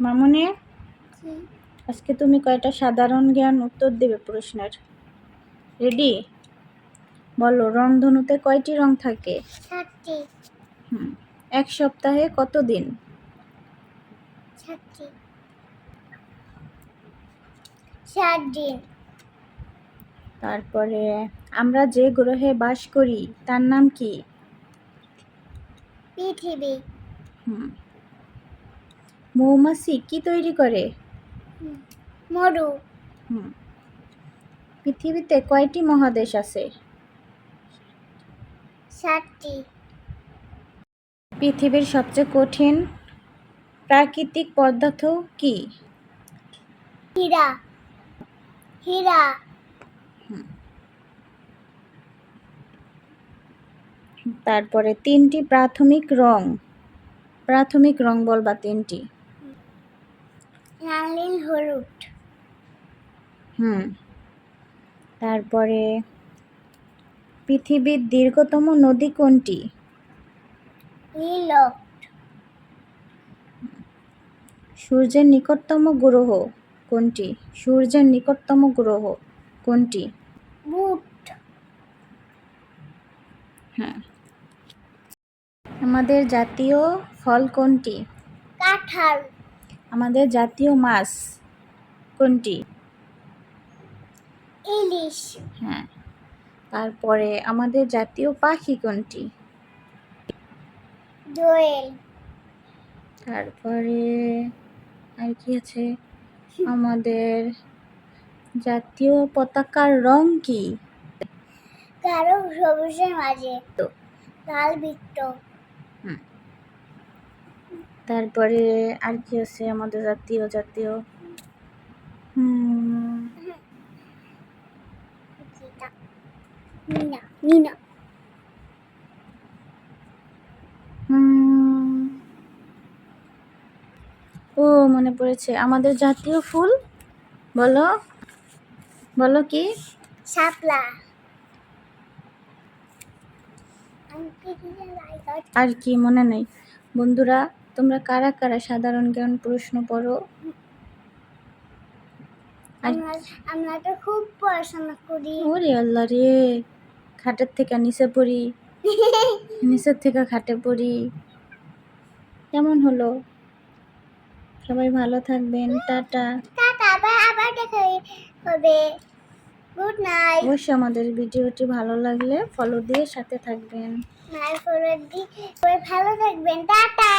মামুনি আজকে তুমি কয়টা সাধারণ জ্ঞান উত্তর দেবে প্রশ্নের? রেডি বলো রংধনুতে কয়টি রং থাকে? হুম এক সপ্তাহে কত দিন? সাত দিন। তারপরে আমরা যে গ্রহে বাস করি তার নাম কি? পৃথিবী। হুম। মৌমাছি কি তৈরি করে? মরু। হুম। পৃথিবীতে কয়টি মহাদেশ আছে? সাতটি। পৃথিবীর সবচেয়ে কঠিন প্রাকৃতিক পদার্থ কি? হীরা। হীরা। তারপরে তিনটি প্রাথমিক রং। প্রাথমিক রং বলবা তিনটি। লাল হলুদ। হুম। তারপরে পৃথিবীর দীর্ঘতম নদী কোনটি? নীল সূর্যের নিকটতম গ্রহ কোনটি? সূর্যের নিকটতম গ্রহ কোনটি? বুট। হ্যাঁ। আমাদের জাতীয় ফল কোনটি? কাঁঠাল। আমাদের জাতীয় মাছ কোনটি? ইলিশ। হ্যাঁ। তারপরে আমাদের জাতীয় পাখি কোনটি? দোয়েল। তারপরে আর কি আছে? আমাদের জাতীয় পতাকার রং কি? কারও সবুজের মাঝে। তো। লাল বৃত্ত। তারপরে আর কি আছে? আমাদের জাতীয় জাতীয়। ও মনে পড়েছে। আমাদের জাতীয় ফুল? বলো। বলো কি? শাপলা। আর কি মনে নেই। বন্ধুরা তোমরা কারা কারা সাধারণ জ্ঞান প্রশ্ন পড়ো? আমরা তো খুব পড়াশোনা করি। ওরে আল্লাহ রে খাটের থেকে নিচে পড়ি। নিচের থেকে খাটে পড়ি। কেমন হলো? সবাই ভালো থাকবেন টাটা। টাটা আবার আবার দেখা হবে। গুড নাইট অবশ্যই আমাদের ভিডিওটি ভালো লাগলে ফলো দিয়ে সাথে থাকবেন। ফোনের দিক ভালো থাকবেন। টাটা।